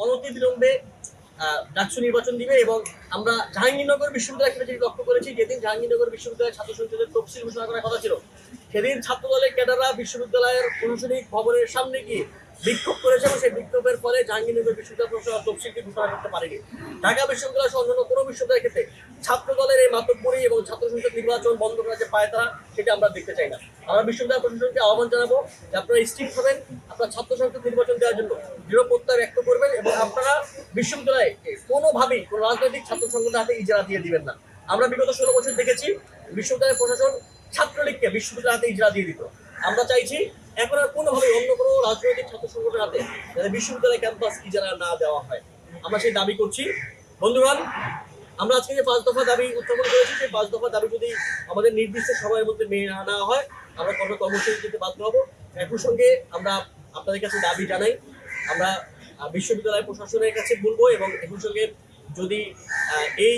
অনতি বিলম্বে আহ, ডাকসু নির্বাচন দিবে এবং আমরা জাহাঙ্গীরনগর বিশ্ববিদ্যালয় ক্ষেত্রে যেটি লক্ষ্য করেছি যেদিন জাহাঙ্গীরনগর বিশ্ববিদ্যালয় ছাত্র সংসদের তফসিল ঘোষণা করার কথা ছিল সেদিন ছাত্রদলের ক্যাডাররা বিশ্ববিদ্যালয়ের প্রশাসনিক ভবনের সামনে গিয়ে বিক্ষোভ করেছে এবং সেই বিক্ষোভের ফলে জাহাঙ্গীরনগর বিশ্ববিদ্যালয় প্রশাসন তফসিলটি ঘোষণা করতে পারেনি। ঢাকা বিশ্ববিদ্যালয় সহ অন্যান্য কোনো বিশ্ববিদ্যালয়ের ক্ষেত্রে ছাত্র দলের এই মাতব্বরী এবং ছাত্র সংসদ নির্বাচন বন্ধ করার যে পায়তারা সেটা আমরা দেখতে চাই না। আমরা বিশ্ববিদ্যালয় প্রশাসনকে আহ্বান জানাব যে আপনারা স্ট্রিক্ট হবেন, আপনারা ছাত্র সংসদ নির্বাচন দেওয়ার জন্য দৃঢ় প্রত্যয় ব্যক্ত করবেন এবং আপনারা বিশ্ববিদ্যালয়ে কোনোভাবেই কোনো রাজনৈতিক ছাত্র সংগঠনের হাতে ইজারা দিয়ে দিবেন না। আমরা বিগত ষোলো বছর দেখেছি বিশ্ববিদ্যালয় প্রশাসন ছাত্রলীগকে বিশ্ববিদ্যালয়ের হাতে ইজারা দিয়ে দিত। আমরা চাইছি এখন আর কোনোভাবে অন্য কোনো রাজনৈতিক ছাত্র সংগঠনের হাতে যাতে বিশ্ববিদ্যালয় ক্যাম্পাস ইজারা না দেওয়া হয়। আমরা সেই দাবি করছি। বন্ধুগণ আমরা আজকে যে পাঁচ দফা দাবি উত্থাপন করেছি, সেই পাঁচ দফা দাবি যদি আমাদের নির্দিষ্ট সময়ের মধ্যে মেনে না নেওয়া হয়, আমরা কর্ম কর্মসূচি দিতে বাধ্য হব। একই সঙ্গে আমরা আপনাদের কাছে দাবি জানাই, আমরা বিশ্ববিদ্যালয় প্রশাসনের কাছে বলব এবং একই সঙ্গে যদি এই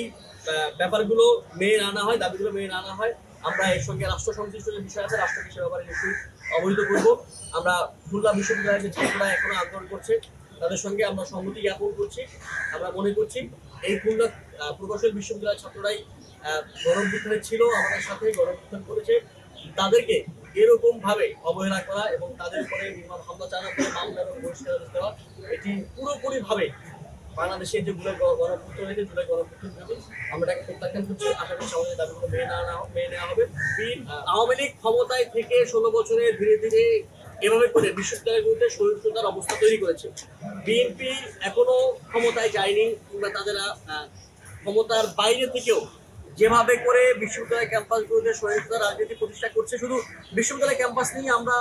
ব্যাপারগুলো মেনে আনা হয়, দাবিগুলো মেনে আনা হয়, আমরা এর সঙ্গে রাষ্ট্র সংশ্লিষ্ট যে বিষয় আছে, রাষ্ট্রকে সে ব্যাপারে নিশ্চয়ই অবহিত করব। আমরা খুলনা বিশ্ববিদ্যালয়ের যে ছাত্ররা এখনও আন্দোলন করছে তাদের সঙ্গে আমরা সম্মতি জ্ঞাপন করছি, আমরা মনে করছি এই খুলনা প্রকৌশল বিশ্ববিদ্যালয়ের ছাত্ররাই গণবিজ্ঞানে ছিল, আমাদের সাথে গণবিজ্ঞান করেছে। তাদেরকে এরকম ভাবে অবহেলা করা এবং তাদের উপরে নির্মম হামলা চালানো করে মামলা এবং বহিষ্কার দেওয়া, এটি পুরোপুরি ভাবে বাংলাদেশে যে জুলাই গ- গণপুত্র হয়েছে জুলাই গণপুত্র বিরোধী আমরা এটাকে প্রত্যাখ্যান করছি। আশা করছি আমাদের দাবিগুলো মেনে নেওয়া মেনে নেওয়া হবে। আওয়ামী লীগ ক্ষমতায় থেকে ষোলো বছরে ধীরে ধীরে এভাবে করে বিশ্ববিদ্যালয়ের বিরুদ্ধে সহিষ্ণুতার অবস্থা তৈরি করেছে। বিএনপি এখনও ক্ষমতায় যায়নি কিংবা তাদের ক্ষমতার বাইরে থেকেও যেভাবে করে বিশ্ববিদ্যালয় ক্যাম্পাস গুলোতে সহিংসতা রাজনীতি প্রতিষ্ঠা করছে, শুধু বিশ্ববিদ্যালয় ক্যাম্পাস নিয়ে আমরা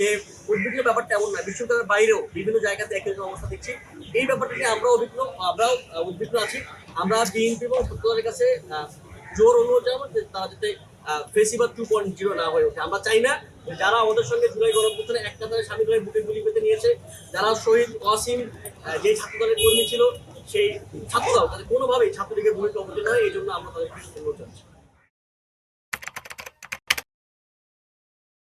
যে উদ্বিগ্ন ব্যাপারটা এমন না বিশ্ববিদ্যালয়ের বাইরেও বিভিন্ন জায়গাতে একই অবস্থা দেখছি। এই ব্যাপারটা নিয়ে আমরাও উদ্বিগ্ন আমরাও উদ্বিগ্ন আছি। আমরা বিএনপি এবং ছাত্রদলের কাছে জোর অনুরোধ জানাব যে তারা যাতে ফেসিবাদ টু পয়েন্ট জিরো না হয়ে ওঠে। আমরা চাই না যারা আমাদের সঙ্গে জুলাই গণপ্রথানে এক কাতারে স্বামী ভাই বুকে গুলি পেতে নিয়েছে, যারা শহীদ অসীম যে যে ছাত্রদলের কর্মী ছিল, সেই ছাত্ররাও, তাদের কোনোভাবেই ছাত্রলীগের ভূমিকা অবতীর্ণ হয় এই জন্য আমরা তাদের অনুরোধ জানাচ্ছি।